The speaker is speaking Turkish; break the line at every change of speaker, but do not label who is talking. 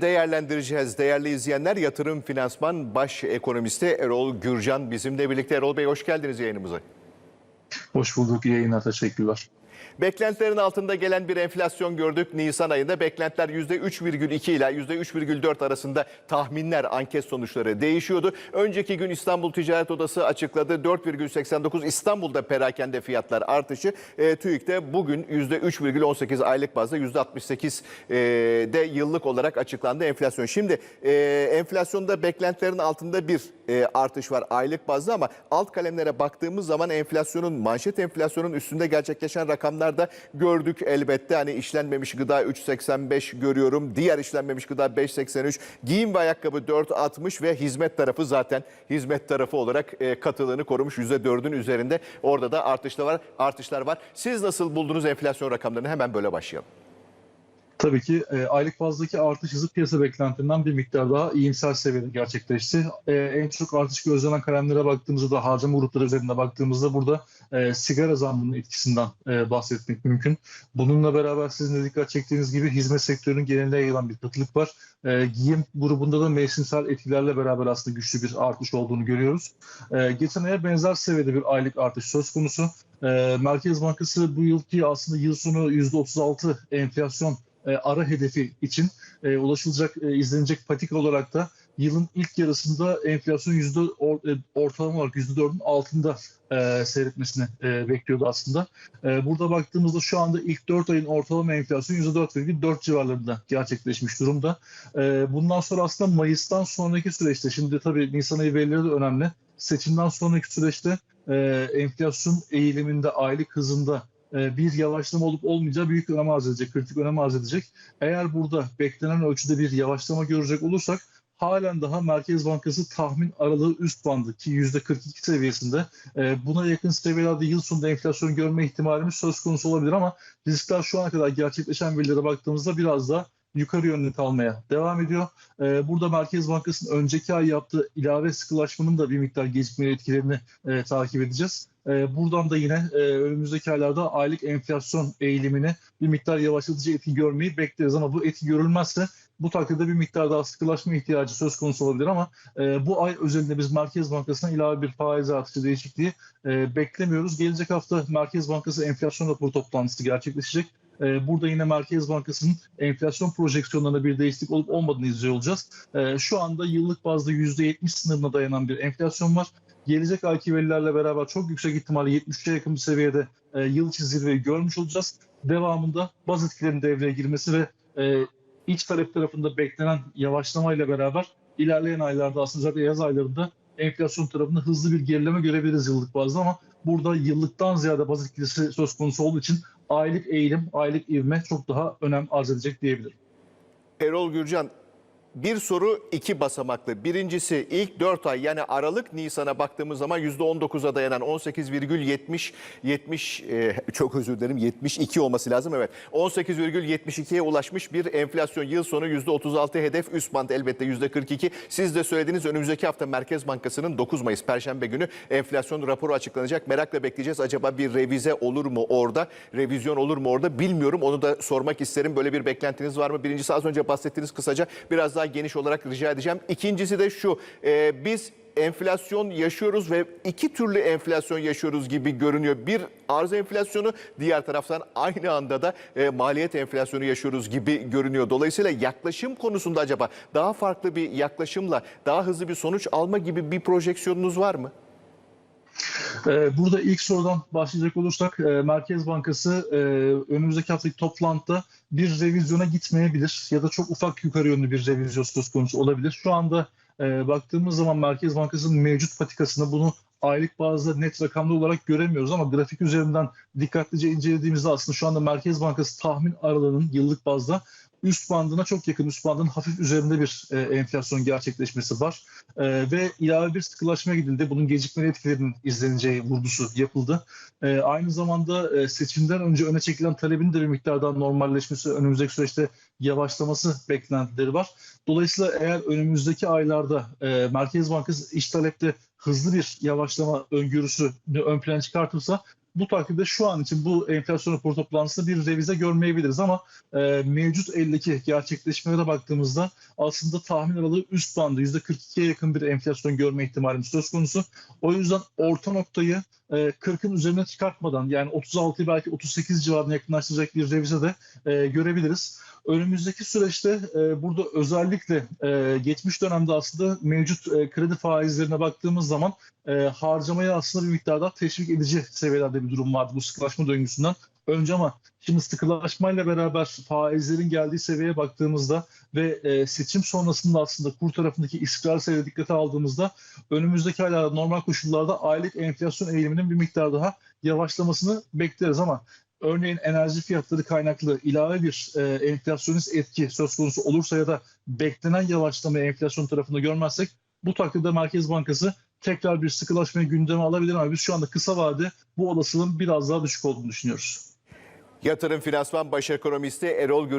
Değerlendireceğiz değerli izleyenler. Yatırım Finansman Baş Ekonomisti Erol Gürcan bizimle birlikte. Erol Bey hoş geldiniz yayınımıza.
Hoş bulduk. İyi yayınlar. Teşekkürler.
Beklentilerin altında gelen bir enflasyon gördük. Nisan ayında beklentiler %3,2 ile %3,4 arasında tahminler, anket sonuçları değişiyordu. Önceki gün İstanbul Ticaret Odası açıkladı. 4,89 İstanbul'da perakende fiyatlar artışı. E, TÜİK'te bugün %3,18 aylık bazda %68 e, de yıllık olarak açıklandı enflasyon. Şimdi e, enflasyonda beklentilerin altında bir e, artış var aylık bazda ama alt kalemlere baktığımız zaman enflasyonun manşet enflasyonun üstünde gerçekleşen rakamlar da gördük elbette. Hani işlenmemiş gıda 3.85 görüyorum. Diğer işlenmemiş gıda 5.83. Giyim ve ayakkabı 4.60 ve hizmet tarafı zaten hizmet tarafı olarak e, katılığını korumuş %4'ün üzerinde. Orada da artışlar var. Artışlar var. Siz nasıl buldunuz enflasyon rakamlarını? Hemen böyle başlayalım.
Tabii ki e, aylık bazdaki artış hızı piyasa beklentilerinden bir miktar daha iyimser seviyede gerçekleşti. E, en çok artış gözlenen kalemlere baktığımızda da harcama grupları üzerinde baktığımızda burada e, sigara zammının etkisinden e, bahsetmek mümkün. Bununla beraber sizin de dikkat çektiğiniz gibi hizmet sektörünün geneline yayılan bir katılık var. E, giyim grubunda da mevsimsel etkilerle beraber aslında güçlü bir artış olduğunu görüyoruz. E, geçen aya benzer seviyede bir aylık artış söz konusu. E, Merkez Bankası bu yılki aslında yıl sonu %36 enflasyon e, ara hedefi için e, ulaşılacak, e, izlenecek patika olarak da yılın ilk yarısında enflasyon yüzde or, e, ortalama olarak yüzde dördün altında e, seyretmesini e, bekliyordu aslında. E, burada baktığımızda şu anda ilk 4 ayın ortalama enflasyonu yüzde 4,4 civarlarında gerçekleşmiş durumda. E, bundan sonra aslında Mayıs'tan sonraki süreçte, şimdi tabii Nisan ayı verileri de önemli. Seçimden sonraki süreçte e, enflasyon eğiliminde, aylık hızında bir yavaşlama olup olmayacağı büyük önem arz edecek, kritik önem arz edecek. Eğer burada beklenen ölçüde bir yavaşlama görecek olursak halen daha Merkez Bankası tahmin aralığı üst bandı ki %42 seviyesinde. E, buna yakın seviyelerde yıl sonunda enflasyon görme ihtimalimiz söz konusu olabilir ama riskler şu ana kadar gerçekleşen verilere baktığımızda biraz da yukarı yönlü kalmaya devam ediyor. Ee, burada Merkez Bankası'nın önceki ay yaptığı ilave sıkılaşmanın da bir miktar gecikmeli etkilerini e, takip edeceğiz. E, buradan da yine e, önümüzdeki aylarda aylık enflasyon eğilimini bir miktar yavaşlatıcı etki görmeyi bekleriz ama bu etki görülmezse bu takdirde bir miktar daha sıkılaşma ihtiyacı söz konusu olabilir ama e, bu ay özelinde biz Merkez Bankası'na ilave bir faiz artışı değişikliği e, beklemiyoruz. Gelecek hafta Merkez Bankası enflasyon raporu toplantısı gerçekleşecek. E, burada yine Merkez Bankası'nın enflasyon projeksiyonlarında bir değişiklik olup olmadığını izliyor olacağız. E, şu anda yıllık bazda %70 sınırına dayanan bir enflasyon var. Gelecek ayki verilerle beraber çok yüksek ihtimalle 73'e yakın bir seviyede e, yıl içi zirveyi görmüş olacağız. Devamında baz etkilerinin devreye girmesi ve e, iç talep tarafında beklenen yavaşlamayla beraber ilerleyen aylarda aslında zaten yaz aylarında enflasyon tarafında hızlı bir gerileme görebiliriz yıllık bazda ama burada yıllıktan ziyade baz etkisi söz konusu olduğu için aylık eğilim, aylık ivme çok daha önem arz edecek diyebilirim.
Erol Gürcan bir soru iki basamaklı. Birincisi ilk 4 ay yani Aralık Nisan'a baktığımız zaman %19'a dayanan 18,70 70 e, çok özür dilerim 72 olması lazım evet. 18,72'ye ulaşmış bir enflasyon yıl sonu %36 hedef üst band elbette %42. Siz de söylediğiniz önümüzdeki hafta Merkez Bankası'nın 9 Mayıs Perşembe günü enflasyon raporu açıklanacak. Merakla bekleyeceğiz. Acaba bir revize olur mu orada? Revizyon olur mu orada? Bilmiyorum. Onu da sormak isterim. Böyle bir beklentiniz var mı? Birincisi az önce bahsettiğiniz kısaca biraz daha geniş olarak rica edeceğim. İkincisi de şu. e, biz enflasyon yaşıyoruz ve iki türlü enflasyon yaşıyoruz gibi görünüyor. Bir arz enflasyonu, diğer taraftan aynı anda da e, maliyet enflasyonu yaşıyoruz gibi görünüyor. Dolayısıyla yaklaşım konusunda acaba daha farklı bir yaklaşımla daha hızlı bir sonuç alma gibi bir projeksiyonunuz var mı?
Ee, Burada ilk sorudan başlayacak olursak e, Merkez Bankası e, önümüzdeki haftaki toplantıda bir revizyona gitmeyebilir ya da çok ufak yukarı yönlü bir revizyon söz konusu olabilir. Şu anda e, baktığımız zaman Merkez Bankası'nın mevcut patikasında bunu aylık bazda net rakamlı olarak göremiyoruz ama grafik üzerinden dikkatlice incelediğimizde aslında şu anda Merkez Bankası tahmin aralığının yıllık bazda üst bandına çok yakın, üst bandın hafif üzerinde bir e, enflasyon gerçekleşmesi var. E, ve ilave bir sıkılaşmaya gidildi. Bunun gecikmeli etkilerinin izleneceği vurgusu yapıldı. E, aynı zamanda e, seçimden önce öne çekilen talebin de bir miktardan normalleşmesi, önümüzdeki süreçte yavaşlaması beklentileri var. Dolayısıyla eğer önümüzdeki aylarda e, Merkez Bankası iş talepte hızlı bir yavaşlama öngörüsünü ön plana çıkartırsa bu takdirde şu an için bu enflasyon raporu toplantısında bir revize görmeyebiliriz ama e, mevcut eldeki gerçekleşmelere baktığımızda aslında tahmin aralığı üst bandı %42'ye yakın bir enflasyon görme ihtimalimiz söz konusu. O yüzden orta noktayı e, 40'ın üzerine çıkartmadan yani 36 belki 38 civarına yakınlaştıracak bir revize de e, görebiliriz. Önümüzdeki süreçte e, burada özellikle e, geçmiş dönemde aslında mevcut e, kredi faizlerine baktığımız zaman e, harcamaya aslında bir miktar daha teşvik edici seviyelerde bir durum vardı bu sıkılaşma döngüsünden önce ama şimdi sıkılaşmayla beraber faizlerin geldiği seviyeye baktığımızda ve e, seçim sonrasında aslında kur tarafındaki istikrar seviyeye dikkate aldığımızda önümüzdeki aylarda normal koşullarda aylık enflasyon eğiliminin bir miktar daha yavaşlamasını bekleriz ama örneğin enerji fiyatları kaynaklı ilave bir e, enflasyonist etki söz konusu olursa ya da beklenen yavaşlamayı enflasyon tarafında görmezsek bu takdirde Merkez Bankası tekrar bir sıkılaşmayı gündeme alabilir ama biz şu anda kısa vade bu olasılığın biraz daha düşük olduğunu düşünüyoruz.
Yatırım Finansman Baş Ekonomisti Erol Gürcan